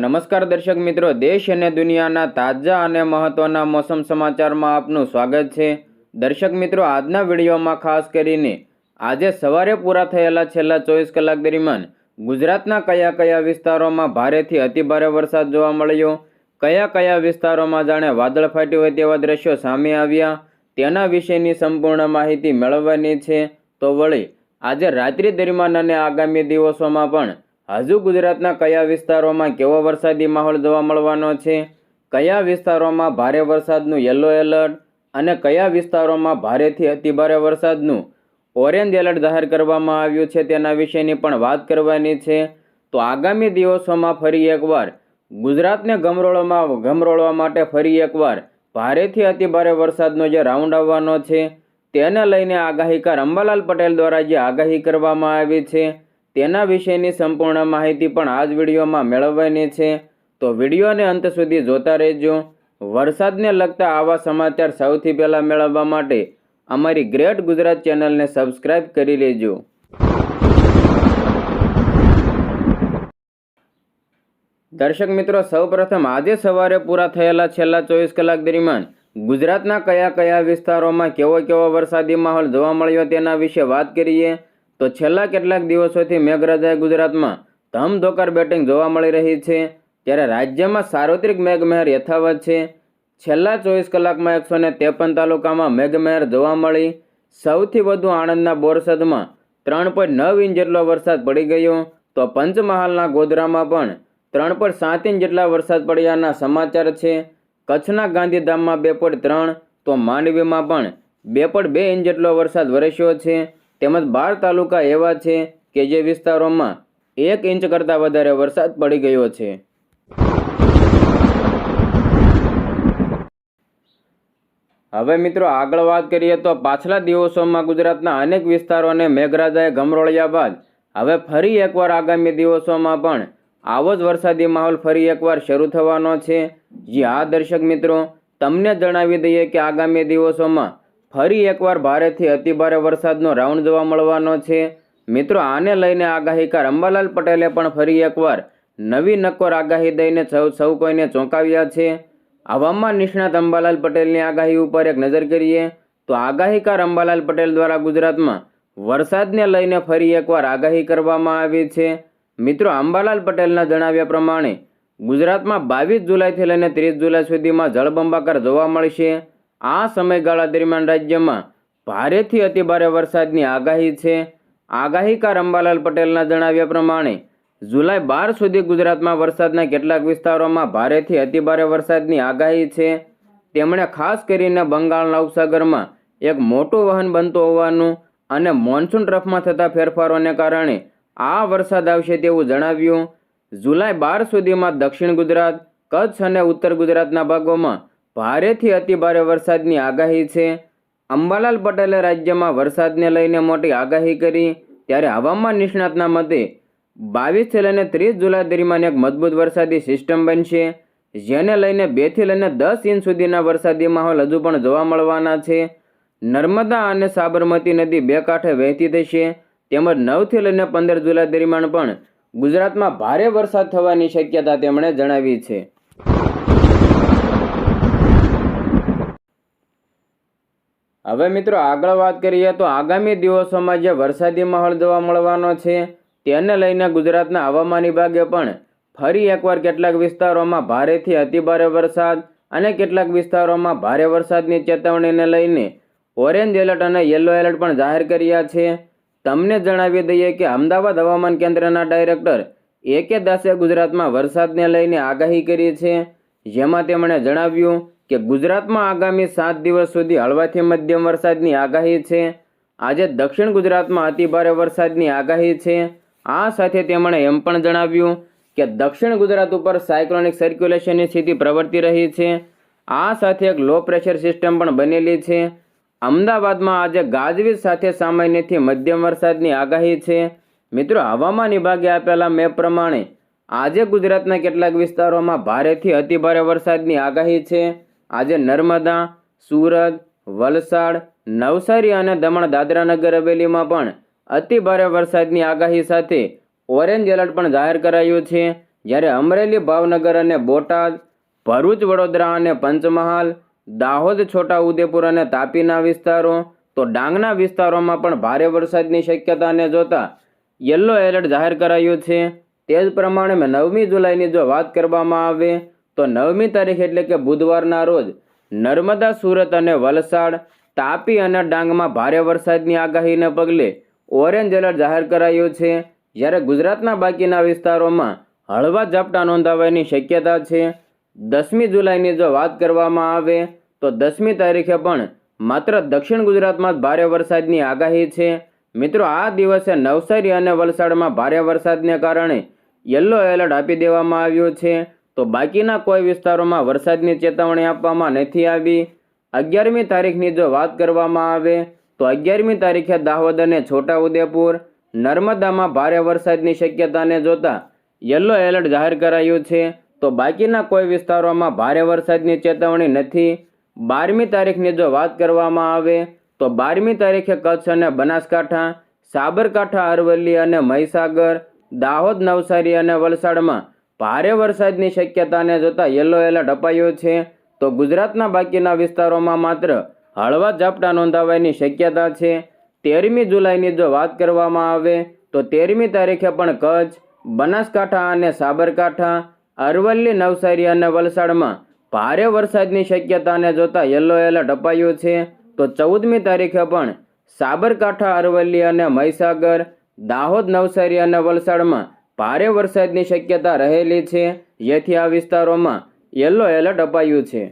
નમસ્કાર દર્શક મિત્રો, દેશ અને દુનિયાના તાજા અને મહત્વના મોસમ સમાચારમાં આપનું સ્વાગત છે. દર્શક મિત્રો, આજના વિડીયોમાં ખાસ કરીને આજે સવારે પૂરા થયેલા છેલ્લા ચોવીસ કલાક દરમિયાન ગુજરાતના કયા કયા વિસ્તારોમાં ભારેથી અતિભારે વરસાદ જોવા મળ્યો? કયા કયા વિસ્તારોમાં જાણે વાદળ ફાટ્યું હોય તેવા દ્રશ્યો સામે આવ્યા? તેના વિશેની સંપૂર્ણ માહિતી મેળવવાની છે. તો વળી, આજે રાત્રિ દરમિયાન અને આગામી દિવસોમાં પણ હજુ ગુજરાતના કયા વિસ્તારોમાં કેવો વરસાદી માહોલ જોવા મળવાનો છે? કયા વિસ્તારોમાં ભારે વરસાદનું યલો એલર્ટ અને કયા વિસ્તારોમાં ભારેથી અતિભારે વરસાદનું ઓરેન્જ એલર્ટ જાહેર કરવામાં આવ્યું છે તેના વિશેની પણ વાત કરવાની છે. તો આગામી દિવસોમાં ફરી એકવાર ગુજરાતને ગમરોળમાં ગમરોળવા માટે ફરી એકવાર ભારેથી અતિભારે વરસાદનો જે રાઉન્ડ આવવાનો છે, તેને લઈને આગાહીકાર અંબાલાલ પટેલ દ્વારા જે આગાહી કરવામાં આવી છે. તેના વિશેની સંપૂર્ણ માહિતી પણ આ જ વિડીયોમાં મેળવવાની છે. તો વિડીયોને અંત સુધી જોતા રહેજો. વરસાદને લગતા આવા સમાચાર સૌથી પહેલાં મેળવવા માટે અમારી ગ્રેટ ગુજરાત ચેનલને સબસ્ક્રાઇબ કરી લેજો. દર્શક મિત્રો, સૌપ્રથમ આજે સવારે પૂરા થયેલા છેલ્લા ચોવીસ કલાક દરમિયાન ગુજરાતના કયા કયા વિસ્તારોમાં કેવો કેવો વરસાદી માહોલ જોવા મળ્યો તેના વિશે વાત કરીએ. તો છેલ્લા કેટલાક દિવસોથી મેઘરાજાએ ગુજરાતમાં ધમધોકાર બેટિંગ જોવા મળી રહી છે, ત્યારે રાજ્યમાં સાર્વત્રિક મેઘમહેર યથાવત છે. છેલ્લા ચોવીસ કલાકમાં એકસો ને ત્રેપન તાલુકામાં મેઘમહેર જોવા મળી. સૌથી વધુ આણંદના બોરસદમાં ત્રણ પોઈન્ટ નવ ઇંચ જેટલો વરસાદ પડી ગયો. તો પંચમહાલના ગોધરામાં પણ ત્રણ પોઈન્ટ સાત ઇંચ જેટલા વરસાદ પડ્યાના સમાચાર છે. કચ્છના ગાંધીધામમાં બે પોઈન્ટ ત્રણ, તો માંડવીમાં પણ બે પોઈન્ટ બે ઇંચ જેટલો વરસાદ વરસ્યો છે. તેમજ બાર તાલુકા એવા છે કે જે વિસ્તારોમાં એક ઇંચ કરતાં વધારે વરસાદ પડી ગયો છે. હવે મિત્રો આગળ વાત કરીએ તો પાછલા દિવસોમાં ગુજરાતના અનેક વિસ્તારોને મેઘરાજાએ ગમરોળ્યા બાદ હવે ફરી એકવાર આગામી દિવસોમાં પણ આવો જ વરસાદી માહોલ ફરી એકવાર શરૂ થવાનો છે. જી હા, દર્શક મિત્રો, તમને જણાવી દઈએ કે આગામી દિવસોમાં ફરી એકવાર ભારેથી અતિભારે વરસાદનો રાઉન્ડ જોવા મળવાનો છે. મિત્રો, આને લઈને આગાહીકાર અંબાલાલ પટેલે પણ ફરી એકવાર નવી નક્કોર આગાહી દઈને સૌ સૌ કોઈને ચોંકાવ્યા છે. હવામાન નિષ્ણાત અંબાલાલ પટેલની આગાહી ઉપર એક નજર કરીએ તો આગાહીકાર અંબાલાલ પટેલ દ્વારા ગુજરાતમાં વરસાદને લઈને ફરી એકવાર આગાહી કરવામાં આવી છે. મિત્રો, અંબાલાલ પટેલના જણાવ્યા પ્રમાણે ગુજરાતમાં બાવીસ જુલાઈથી લઈને ત્રીસ જુલાઈ સુધીમાં જળબંબાકાર જોવા મળશે. આ સમયગાળા દરમિયાન રાજ્યમાં ભારેથી અતિભારે વરસાદની આગાહી છે. આગાહીકાર અંબાલાલ પટેલના જણાવ્યા પ્રમાણે, જુલાઈ બાર સુધી ગુજરાતમાં વરસાદના કેટલાક વિસ્તારોમાં ભારેથી અતિભારે વરસાદની આગાહી છે. તેમણે ખાસ કરીને બંગાળના ઉપસાગરમાં એક મોટું વહન બનતું હોવાનું અને મોન્સૂન ટ્રફમાં થતા ફેરફારોને કારણે આ વરસાદ આવશે તેવું જણાવ્યું. જુલાઈ બાર સુધીમાં દક્ષિણ ગુજરાત, કચ્છ અને ઉત્તર ગુજરાતના ભાગોમાં ભારેથી અતિભારે વરસાદની આગાહી છે. અંબાલાલ પટેલે રાજ્યમાં વરસાદને લઈને મોટી આગાહી કરી. ત્યારે હવામાન નિષ્ણાતના મતે બાવીસથી લઈને ત્રીસ જુલાઈ દરમિયાન એક મજબૂત વરસાદી સિસ્ટમ બનશે. જેને લઈને બેથી લઈને દસ ઇંચ સુધીના વરસાદી માહોલ હજુ પણ જોવા મળવાના છે. નર્મદા અને સાબરમતી નદી બે કાંઠે વહેતી થશે. તેમજ નવથી લઈને પંદર જુલાઈ દરમિયાન પણ ગુજરાતમાં ભારે વરસાદ થવાની શક્યતા તેમણે જણાવી છે. હવે મિત્રો આગળ વાત કરીએ તો આગામી દિવસોમાં જે વરસાદી માહોલ જોવા મળવાનો છે, તેને લઈને ગુજરાતના હવામાન વિભાગે પણ ફરી એકવાર કેટલાક વિસ્તારોમાં ભારેથી અતિભારે વરસાદ અને કેટલાક વિસ્તારોમાં ભારે વરસાદની ચેતવણીને લઈને ઓરેન્જ એલર્ટ અને યલો એલર્ટ પણ જાહેર કર્યા છે. તમને જણાવી દઈએ કે અમદાવાદ હવામાન કેન્દ્રના ડાયરેક્ટર એ કે દાસે ગુજરાતમાં વરસાદને લઈને આગાહી કરી છે, જેમાં તેમણે જણાવ્યું કે ગુજરાતમાં આગામી સાત દિવસ સુધી હળવાથી મધ્યમ વરસાદની આગાહી છે. આજે દક્ષિણ ગુજરાતમાં અતિભારે વરસાદની આગાહી છે. આ સાથે તેમણે એમ પણ જણાવ્યું કે દક્ષિણ ગુજરાત ઉપર સાયક્લોનિક સર્ક્યુલેશનની સ્થિતિ પ્રવર્તી રહી છે. આ સાથે એક લો પ્રેશર સિસ્ટમ પણ બનેલી છે. અમદાવાદમાં આજે ગાજવીજ સાથે સામાન્યથી મધ્યમ વરસાદની આગાહી છે. મિત્રો, હવામાન વિભાગે આપેલા મેપ પ્રમાણે આજે ગુજરાતના કેટલાક વિસ્તારોમાં ભારેથી અતિભારે વરસાદની આગાહી છે. આજે નર્મદા, સુરત, વલસાડ, નવસારી અને દમણ દાદરા નગર હવેલીમાં પણ અતિ ભારે વરસાદની આગાહી સાથે ઓરેન્જ એલર્ટ પણ જાહેર કરાયું છે. જ્યારે અમરેલી, ભાવનગર અને બોટાદ, ભરૂચ, વડોદરા અને પંચમહાલ, દાહોદ, છોટાઉદેપુર અને તાપીના વિસ્તારો, તો ડાંગના વિસ્તારોમાં પણ ભારે વરસાદની શક્યતાને જોતા યલો એલર્ટ જાહેર કરાયું છે. તે જ પ્રમાણે નવમી જુલાઈની જો વાત કરવામાં આવે તો નવમી તારીખ એટલે કે બુધવારના રોજ નર્મદા, સુરત અને વલસાડ તાપી અને ડાંગમાં ભારે વરસાદની આગાહીને પગલે ઓરેન્જ એલર્ટ જાહેર કરાયું છે. જ્યારે ગુજરાતના બાકીના વિસ્તારોમાં હળવા ઝાપટા નોંધાવાની શક્યતા છે. દસમી જુલાઈની જો વાત કરવામાં આવે તો દસમી તારીખે પણ માત્ર દક્ષિણ ગુજરાતમાં જ ભારે વરસાદની આગાહી છે. મિત્રો, આ દિવસે નવસારી અને વલસાડમાં ભારે વરસાદને કારણે યલો એલર્ટ આપી દેવામાં આવ્યું છે. તો બાકીના કોઈ વિસ્તારોમાં વરસાદની ચેતવણી આપવામાં નથી આવી. અગિયારમી તારીખની જો વાત કરવામાં આવે, તો અગિયારમી તારીખે દાહોદ અને છોટાઉદેપુર નર્મદામાં ભારે વરસાદની શક્યતાને જોતા યલો એલર્ટ જાહેર કરાયું છે. તો બાકીના કોઈ વિસ્તારોમાં ભારે વરસાદની ચેતવણી નથી. બારમી તારીખની જો વાત કરવામાં આવે, તો બારમી તારીખે કચ્છ અને બનાસકાંઠા, સાબરકાંઠા, અરવલ્લી અને મહીસાગર, દાહોદ, નવસારી અને વલસાડમાં ભારે વરસાદની શક્યતાને જોતાં યલો એલર્ટ અપાયો છે. તો ગુજરાતના બાકીના વિસ્તારોમાં માત્ર હળવા ઝાપટા નોંધાવાની શક્યતા છે. તેરમી જુલાઈની જો વાત કરવામાં આવે, તો તેરમી તારીખે પણ કચ્છ, બનાસકાંઠા અને સાબરકાંઠા, અરવલ્લી, નવસારી અને વલસાડમાં ભારે વરસાદની શક્યતાને જોતા યલો એલર્ટ અપાયું છે. તો ચૌદમી તારીખે પણ સાબરકાંઠા, અરવલ્લી અને મહીસાગર, દાહોદ, નવસારી અને વલસાડમાં ભારે વરસાદની શક્યતા રહેલી છે. જેથી આ વિસ્તારોમાં યલો એલર્ટ અપાયું છે.